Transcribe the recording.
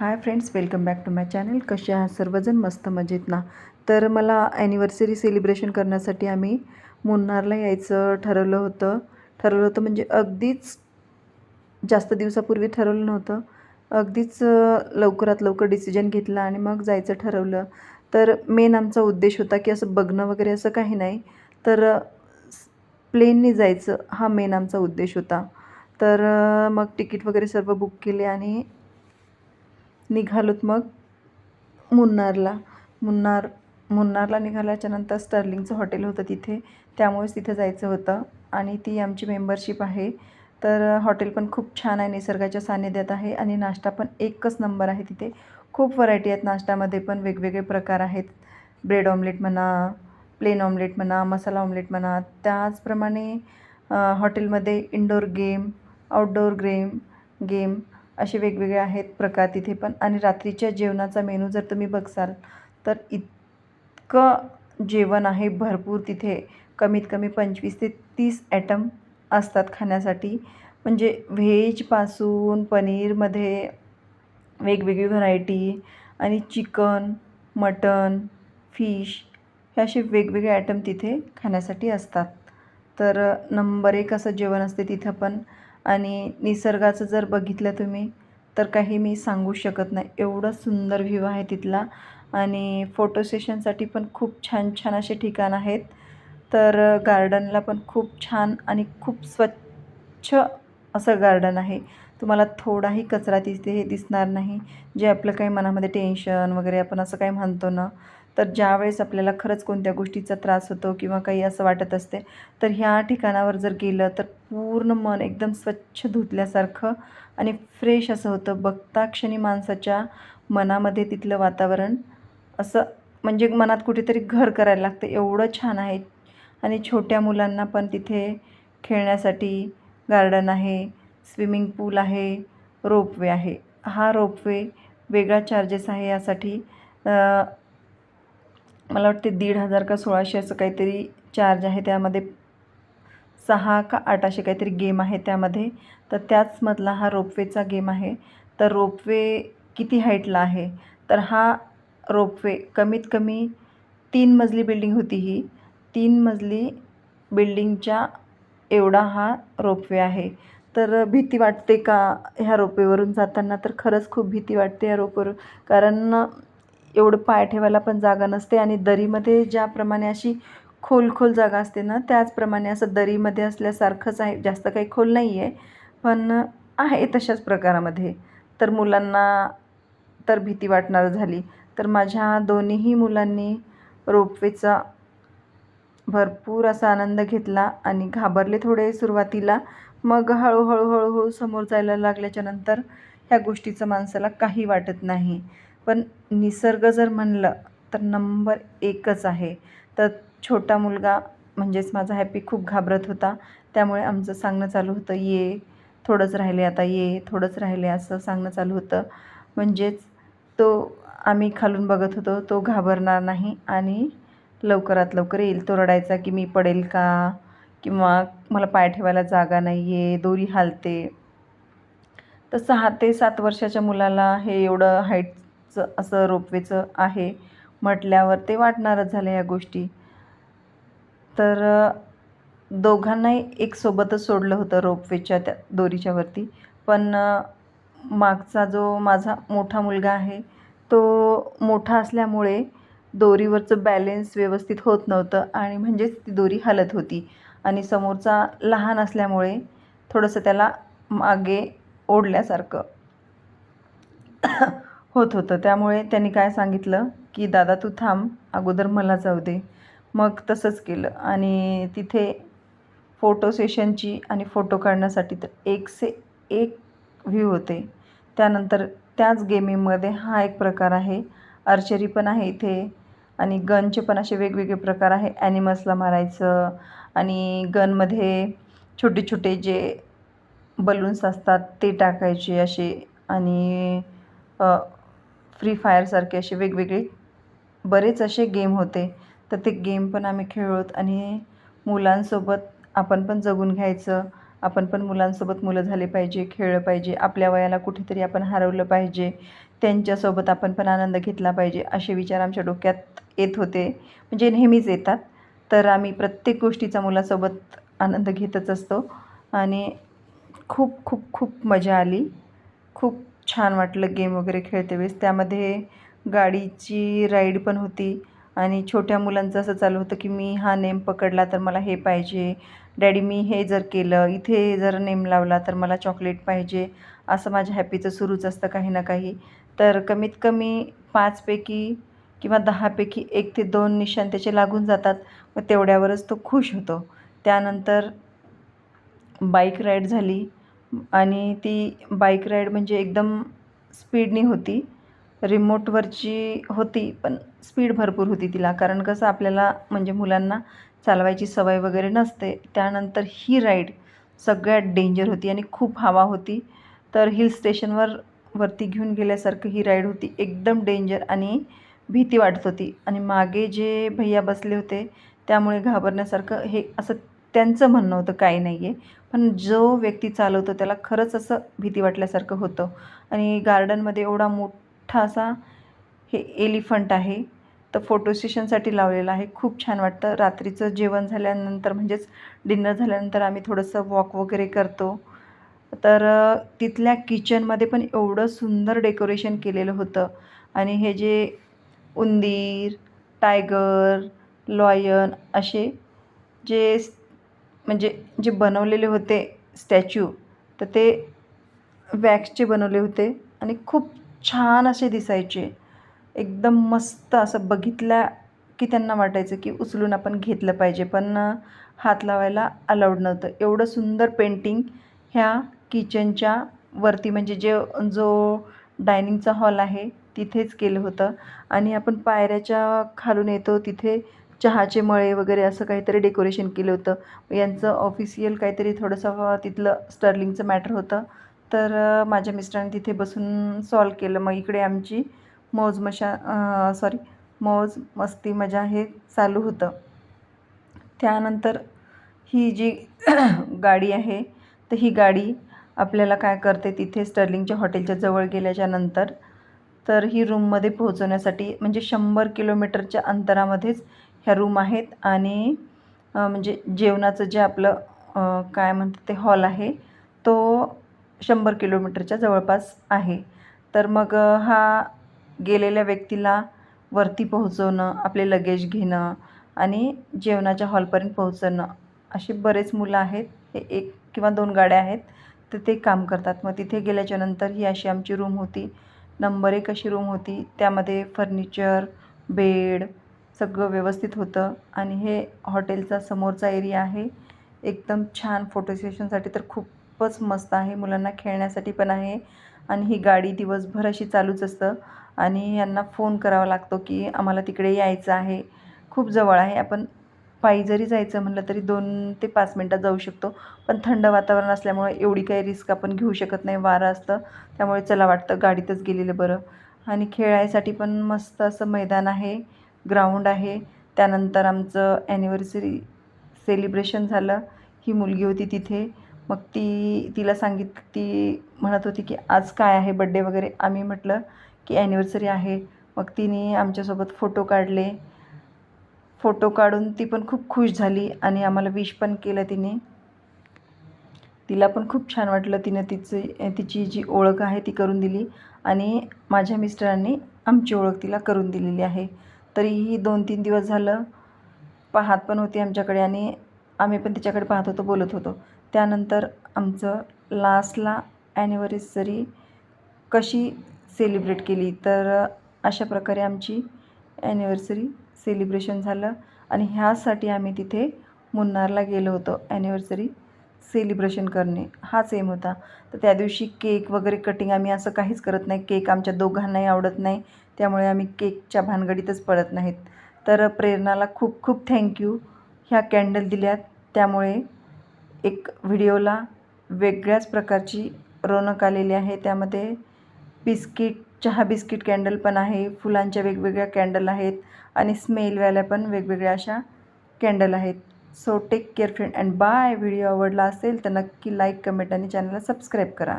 Hi friends welcome back to my channel. कसे आहात? सर्वजण मस्त मजेत ना? तर मला ॲनिव्हर्सरी सेलिब्रेशन करण्यासाठी आम्ही मुन्नारला यायचं ठरवलं होतं. ठरवलं होतं म्हणजे अगदीच जास्त दिवसापूर्वी ठरवलं नव्हतं. अगदीच लवकरात लवकर डिसिजन घेतला आणि मग जायचं ठरवलं. तर मेन आमचा उद्देश होता की असं बघणं वगैरे असं काही नाही. तर प्लेनने जायचं हा मेन आमचा उद्देश होता. तर मग तिकीट वगैरे सर्व बुक केले आणि निघालोत मग मुन्नारला. मुन्नार मुन्नारला निघाल्याच्या नंतर स्टर्लिंगचं हॉटेल होतं तिथे. त्यामुळेच तिथे जायचं होतं आणि ती आमची मेंबरशिप आहे. तर हॉटेल पण खूप छान आहे निसर्गाच्या सानिध्यात आहे आणि नाश्ता पण एकच नंबर आहे तिथे. खूप व्हरायटी आहेत नाश्त्यामध्ये पण वेगवेगळे प्रकार आहेत. ब्रेड ऑमलेट म्हणा प्लेन ऑमलेट म्हणा मसाला ऑमलेट म्हणा. त्याचप्रमाणे हॉटेलमध्ये indoor game outdoor game game असे वेगवेगळे आहेत प्रकार तिथे पण. आणि रात्रीच्या जेवणाचा मेनू जर तुम्ही बघसाल तर इतकं जेवण आहे भरपूर तिथे. कमीत कमी पंचवीस ते तीस ॲटम असतात खाण्यासाठी. म्हणजे व्हेजपासून पनीरमध्ये वेगवेगळी व्हरायटी आणि चिकन मटन फिश हे असे वेगवेगळे ॲटम तिथे खाण्यासाठी असतात. तर नंबर एक असं जेवण असते तिथं पण. आणि निसर्गाचं जर बघितलं तुम्ही तर काही मी सांगू शकत नाही. एवढं सुंदर व्ह्यू आहे तिथला आणि फोटो सेशनसाठी पण खूप छान छान असे ठिकाण आहेत. तर गार्डनला पण खूप छान आणि खूप स्वच्छ असं गार्डन आहे. तुम्हाला थोडाही कचरा तिथे हे दिसणार नाही. जे आपलं काही मनामध्ये टेन्शन वगैरे आपण असं काही म्हणतो ना तर ज्यावेळेस आपल्याला खरंच कोणत्या गोष्टीचा त्रास होतो किंवा काही असं वाटत असते तर ह्या ठिकाणावर जर गेलं तर पूर्ण मन एकदम स्वच्छ धुतल्यासारखं आणि फ्रेश असं होतं. बघता क्षणी माणसाच्या मनामध्ये तिथलं वातावरण असं म्हणजे मनात कुठेतरी घर करायला लागतं. एवढं छान आहे. आणि छोट्या मुलांना पण तिथे खेळण्यासाठी गार्डन आहे स्विमिंग पूल आहे रोपवे आहे. हा रोपवे वेगळा चार्जेस आहे यासाठी मला वाटते दीड हजार का सोळाशे असं काहीतरी चार्ज आहे. त्यामध्ये सहा का आठ असे काहीतरी गेम आहे त्यामध्ये. तर त्याचमधला हा रोपवेचा गेम आहे. तर रोपवे किती हाईटला आहे? तर हा रोपवे कमीत कमी तीन मजली बिल्डिंग होती ही. तीन मजली बिल्डिंगच्या एवढा हा रोपवे आहे. तर भीती वाटते का ह्या रोपवेवरून जाताना? तर खरंच खूप भीती वाटते या रोपवर कारण एवढं पाय ठेवायला पण जागा नसते आणि दरीमध्ये ज्याप्रमाणे अशी खोल खोल जागा असते ना त्याचप्रमाणे असं दरीमध्ये असल्यासारखंच आहे. जास्त काही खोल नाही आहे पण आहे तशाच प्रकारामध्ये. तर मुलांना तर भीती वाटणार झाली. तर माझ्या दोन्हीही मुलांनी रोपवेचा भरपूर असा आनंद घेतला आणि घाबरले थोडे सुरुवातीला. मग हळूहळू हळूहळू समोर जायला लागल्याच्यानंतर ह्या गोष्टीचं माणसाला काही वाटत नाही. पण निसर्ग जर म्हणलं तर नंबर एकच आहे. तर छोटा मुलगा म्हणजेच माझा हॅपी खूप घाबरत होता. त्यामुळे आमचं सांगणं चालू होतं ये थोडंच राहिले आता ये थोडंच राहिले असं सांगणं चालू होतं. म्हणजेच तो आम्ही खालून बघत होतो तो घाबरणार नाही आणि लवकरात लवकर येईल. तो रडायचा की मी पडेल का? किंवा मला पाय ठेवायला जागा नाही आहे दोरी हालते. तर सहा ते सात वर्षाच्या मुलाला हे एवढं हाईट हाईटचं असं रोपवेचं आहे म्हटल्यावर ते वाटणारच झालं या गोष्टी. तर दोघांनाही एक सोबतच सोडलं होतं रोपवेच्या त्या दोरीच्या वरती. पण मागचा जो माझा मोठा मुलगा आहे तो मोठा असल्यामुळे दोरीवरचं बॅलेन्स व्यवस्थित होत नव्हतं आणि म्हणजेच ती दोरी हलत होती आणि समोरचा लहान असल्यामुळे थोडंसं त्याला मागे ओढल्यासारखं. होत होतं. त्यामुळे त्यांनी काय सांगितलं? की दादा तू थांब. अगोदर मला जाऊ दे. मग तसंच केलं. आणि तिथे फोटो सेशनची आणि फोटो काढण्यासाठी तर एकसे एक व्ह्यू होते. त्यानंतर त्याच गेमिंगमध्ये हा एक प्रकार आहे. आर्चरी पण आहे इथे. आणि गनचे पण असे वेगवेगळे प्रकार आहे. ॲनिमल्सला मारायचं. आणि गनमध्ये छोटे छोटे जे बलून्स असतात ते टाकायचे असे. आणि फ्री फायरसारखे असे वेगवेगळे बरेच असे गेम होते. तर ते गेम पण आम्ही खेळत आणि मुलांसोबत आपण पण जगून घ्यायचं. आपण पण मुलांसोबत मुलं झाले पाहिजे खेळलं पाहिजे. आपल्या वयाला कुठेतरी आपण हरवलं पाहिजे. त्यांच्यासोबत आपण पण आनंद घेतला पाहिजे असे विचार आमच्या डोक्यात येत होते. म्हणजे नेहमीच येतात. तर आम्ही प्रत्येक गोष्टीचा मुलासोबत आनंद घेतच असतो. आणि खूप खूप खूप मजा आली. खूप छान वाटलं गेम वगैरे खेळते वेळेस. त्यामध्ये गाडीची राईड पण होती आणि छोट्या मुलांचं असं चालू होतं की मी हा नेम पकडला तर मला हे पाहिजे. डॅडी मी हे जर केलं इथे जर नेम लावला तर मला चॉकलेट पाहिजे. असं माझ्या हॅपीचं सुरूच असतं काही ना काही. तर कमीत कमी पाचपैकी किंवा दहापैकी एक ते दोन निशाण त्याचे लागून जातात. मग तेवढ्यावरच तो खुश होतो. त्यानंतर बाईक राईड झाली. आणि ती बाईक राईड म्हणजे एकदम स्पीडनी होती. रिमोटवरची होती पण स्पीड भरपूर होती तिला. कारण कसं आपल्याला म्हणजे मुलांना चालवायची सवय वगैरे नसते. त्यानंतर ही राईड सगळ्यात डेंजर होती आणि खूप हवा होती. तर हिल स्टेशनवर वरती घेऊन गेल्यासारखं ही राईड होती. एकदम डेंजर आणि भीती वाटत होती. आणि मागे जे भैया बसले होते त्यामुळे घाबरण्यासारखं हे असं त्यांचं म्हणणं होतं काही नाही आहे पण जो व्यक्ती चालवतो त्याला खरंच असं भीती वाटल्यासारखं होतं. आणि गार्डनमध्ये एवढा मोठा असा हे एलिफंट आहे तर फोटो सेशनसाठी लावलेलं आहे. खूप छान वाटतं. रात्रीचं जेवण झाल्यानंतर म्हणजेच डिनर झाल्यानंतर आम्ही थोडंसं वॉक वगैरे करतो. तर तिथल्या किचनमध्ये पण एवढं सुंदर डेकोरेशन केलेलं होतं. आणि हे जे उंदीर टायगर लॉयन असे जे म्हणजे जे बनवलेले होते स्टॅच्यू तर ते वॅक्सचे बनवले होते आणि खूप छान असे दिसायचे. एकदम मस्त असं बघितल्या की त्यांना वाटायचं की उचलून आपण घेतलं पाहिजे पण हात लावायला अलाउड नव्हतं. एवढं सुंदर पेंटिंग ह्या किचनच्या वरती म्हणजे जे जो डायनिंगचा हॉल आहे तिथेच केलं होतं. आणि आपण पायऱ्याच्या खालून येतो तिथे चहाचे मळे वगैरे असं काहीतरी डेकोरेशन केलं होतं. यांचं ऑफिशियल काहीतरी थोडंसं तिथलं स्टर्लिंगचं मॅटर होतं. तर माझ्या मिस्टरांनी तिथे बसून सॉल्व केलं. मग इकडे आमची मौज मशा सॉरी मौज मस्ती मजा हे चालू होतं. त्यानंतर ही जी गाडी आहे तर ही गाडी आपल्याला काय करते तिथे स्टर्लिंगच्या हॉटेलच्या जवळ गेल्याच्यानंतर तर ही रूममध्ये पोहोचवण्यासाठी म्हणजे शंभर किलोमीटरच्या अंतरामध्येच ह्या रूम आहेत आणि म्हणजे जेवणाचं जे आपलं काय म्हणतात ते हॉल आहे तो शंभर किलोमीटरच्या जवळपास आहे. तर मग हा गेलेल्या व्यक्तीला वरती पोहोचवणं आपले लगेज घेणं आणि जेवणाच्या हॉलपर्यंत पोहोचणं असे बरेच मुलं आहेत. हे एक किंवा दोन गाड्या आहेत तर ते काम करतात. मग तिथे गेल्याच्यानंतर ही अशी आमची रूम होती. नंबर एक अशी रूम होती. त्यामध्ये फर्निचर बेड सगळं व्यवस्थित होतं. आणि हे हॉटेलचा समोरचा एरिया आहे. एकदम छान फोटो सेशनसाठी तर खूपच मस्त आहे. मुलांना खेळण्यासाठी पण आहे. आणि ही गाडी दिवसभर अशी चालूच असतं. आणि यांना फोन करावा लागतो की आम्हाला तिकडे यायचं आहे. खूप जवळ आहे. आपण पायी जरी जायचं म्हटलं तरी दोन ते पाच मिनटात जाऊ शकतो. पण थंड वातावरण असल्यामुळे एवढी काही रिस्क आपण घेऊ शकत नाही. वारं असतं. त्यामुळे चला वाटतं गाडीतच गेलेलं बरं. आणि खेळायसाठी पण मस्त असं मैदान आहे. ग्राउंड आहे. त्यानंतर आमचं ॲनिव्हर्सरी सेलिब्रेशन झालं. ही मुलगी होती तिथे. मग ती तिला सांगित ती म्हणत होती की आज काय आहे बड्डे वगैरे? आम्ही म्हटलं की ॲनिव्हर्सरी आहे. मग तिने आमच्यासोबत फोटो काढले. फोटो काढून ती पण खूप खुश झाली आणि आम्हाला विश पण केलं तिने. तिला पण खूप छान वाटलं तिनं तिचं तिची जी ओळख आहे ती करून दिली आणि माझ्या मिस्टरांनी आमची ओळख तिला करून दिलेली आहे. तरीही दोन तीन दिवस झालं पाहत पण होती आमच्याकडे आणि आम्ही पण तिच्याकडे पाहत होतो बोलत होतो. त्यानंतर आमचं लास्टला ॲनिव्हर्सरी कशी सेलिब्रेट केली तर अशा प्रकारे आमची ॲनिव्हर्सरी सेलिब्रेशन झालं आणि ह्यासाठी आम्ही तिथे मुन्नारला गेलो होतो ॲनिव्हर्सरी सेलिब्रेशन करणे हाच एम होता. तर त्या दिवशी केक वगैरे कटिंग आम्ही असं काहीच करत नाही. केक आमच्या दोघांनाही आवडत नाही. त्यामुळे आम्ही केकच्या भानगडीतच पडत नाहीत. तर प्रेरणाला खूप खूप थँक्यू ह्या कॅन्डल दिल्यात. त्यामुळे एक व्हिडिओला वेगळ्याच प्रकारची रौनक आलेली आहे. त्यामध्ये बिस्किट चहा बिस्किट कॅन्डल पण आहे. फुलांच्या वेगवेगळ्या कॅन्डल आहेत. आणि स्मेलवाल्या पण वेगवेगळ्या अशा कॅन्डल आहेत. So take care friend and bye video आवडला असेल तर नक्की लाईक कमेंट आणि चॅनलला सबस्क्राईब करा.